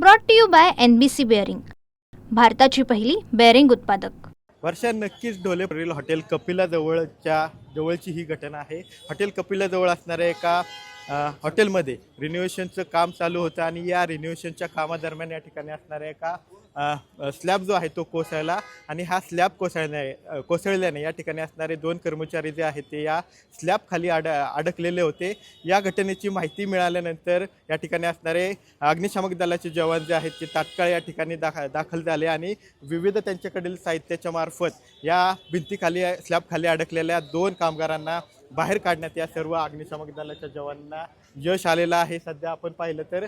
Brought to you by N B C bearing भारताची पहिली bearing उत्पादक. वर्षा नक्कीच ढोलेवरील हॉटेल कपिला जवळच्या जवळची ही घटना आहे. हॉटेल कपिला जवळ असणाऱ्या एका हॉटेलमध्ये रिनोव्हेशनचं काम चालू होतं आणि या रिनोव्हेशनच्या कामादरम्यान या ठिकाणी असणाऱ्या एका स्लॅब जो आहे तो कोसळला आणि हा स्लॅब कोसळण्या कोसळल्याने या ठिकाणी असणारे दोन कर्मचारी जे आहेत ते या स्लॅबखाली अड अडकलेले होते. या घटनेची माहिती मिळाल्यानंतर या ठिकाणी असणारे अग्निशामक दलाचे जवान जे आहेत ते तात्काळ या ठिकाणी दाख दाखल झाले आणि विविध त्यांच्याकडील साहित्याच्या मार्फत या भिंतीखाली स्लॅबखाली अडकलेल्या दोन कामगारांना बाहेर काढण्यात या सर्व अग्निशामक दलाच्या जवानांना यश आलेलं आहे. सध्या आपण पाहिलं तर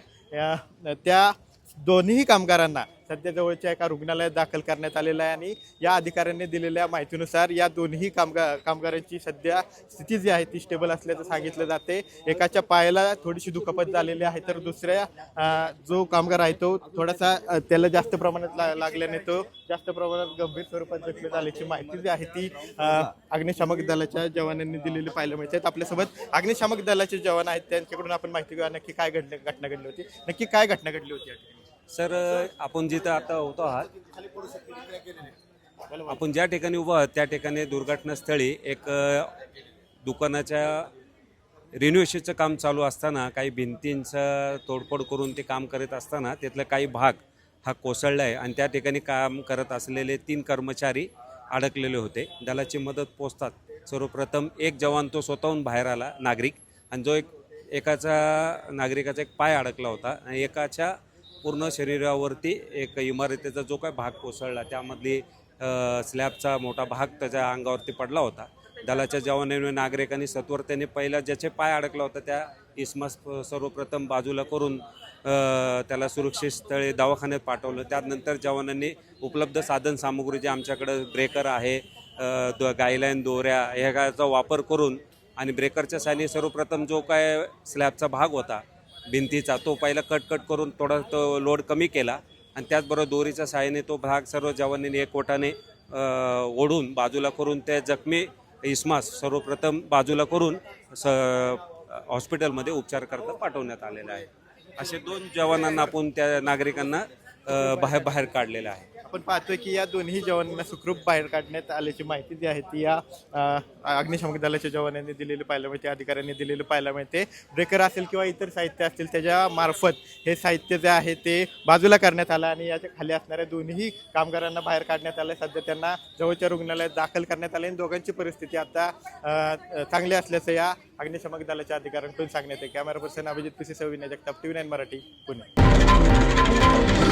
त्या दोन्ही कामगारांना सध्या जवळच्या एका रुग्णालयात दाखल करण्यात आलेला आहे आणि या अधिकाऱ्यांनी दिलेल्या माहितीनुसार या दोन्ही कामगार कामगारांची सध्या स्थिती जी आहे ती स्टेबल असल्याचं सांगितलं जाते. एकाच्या पायाला थोडीशी दुखापत झालेली आहे तर दुसऱ्या जो कामगार आहे तो थोडासा त्याला जास्त प्रमाणात ला लागल्याने तो जास्त प्रमाणात गंभीर स्वरूपात जखमी झाल्याची माहिती जी आहे ती अग्निशामक दलाच्या जवानांनी दिलेली पाहायला मिळते. आपल्यासोबत अग्निशामक दलाचे जवान आहेत त्यांच्याकडून आपण माहिती घेऊया नक्की काय घडले घटना घडली होती. नक्की काय घटना घडली होती या ठिकाणी? सर आपण जिथं आता होतो आहात आपण ज्या ठिकाणी उभं आहात त्या ठिकाणी दुर्घटनास्थळी एक दुकानाच्या रिनोव्हेशनचं काम चालू असताना काही भिंतींचं तोडफोड करून ते काम करत असताना तिथला काही भाग हा कोसळला आहे आणि त्या ठिकाणी काम करत असलेले तीन कर्मचारी अडकलेले होते. दलाची मदत पोचतात. सर्वप्रथम एक जवान तो स्वतःहून बाहेर आला नागरिक. आणि जो एक एकाचा नागरिकाचा एक पाय अडकला होता आणि एकाच्या पूर्ण शरीरावरती एक इमारतीचा जो काय भाग कोसळला त्यामधली स्लॅबचा मोठा भाग त्याच्या अंगावरती पडला होता. दलाच्या जवानांनी नागरिकांनी सत्वरतेने पहिला ज्याचे पाय अडकला होता त्या इस्मास सर्वप्रथम बाजूला करून त्याला सुरक्षित स्थळी दवाखान्यात पाठवलं. त्यानंतर जवानांनी उपलब्ध साधन सामुग्री जे आमच्याकडं ब्रेकर आहे द गाईलाईन गायलाईन दोऱ्या ह्याचा वापर करून आणि ब्रेकरच्या साली सर्वप्रथम जो काय स्लॅबचा भाग होता भिंतीचा तो पहिला कट कट करून थोडा तो लोड कमी केला आणि त्याचबरोबर दोरीच्या सहाय्याने तो भाग सर्व जवानांनी एकवटाने ओढून बाजूला करून त्या जखमी इस्मास सर्वप्रथम बाजूला करून स हॉस्पिटलमध्ये उपचार करता पाठवण्यात आलेला आहे. असे दोन जवानांना आपण त्या नागरिकांना बाहेर बाहेर काढलेलं आहे. आपण पाहतोय की या दोन्ही जवानांना सुखरूप बाहेर काढण्यात आल्याची माहिती जी आहे ती या अग्निशमक दलाच्या जवानांनी दिलेली पाहायला मिळते अधिकाऱ्यांनी दिलेली पाहायला मिळते. ब्रेकर असेल किंवा इतर साहित्य असतील त्याच्या मार्फत हे साहित्य जे आहे ते बाजूला करण्यात आलं आणि याच्या खाली असणाऱ्या दोन्ही कामगारांना बाहेर काढण्यात आलं. सध्या त्यांना जवळच्या रुग्णालयात दाखल करण्यात आले. आणि दोघांची परिस्थिती आता चांगली असल्याचं या अग्निशमक दलाच्या अधिकाऱ्यांकडून सांगण्यात आहे camera person Abhijit Pise Savinay Jagtap T V Marathi Pune.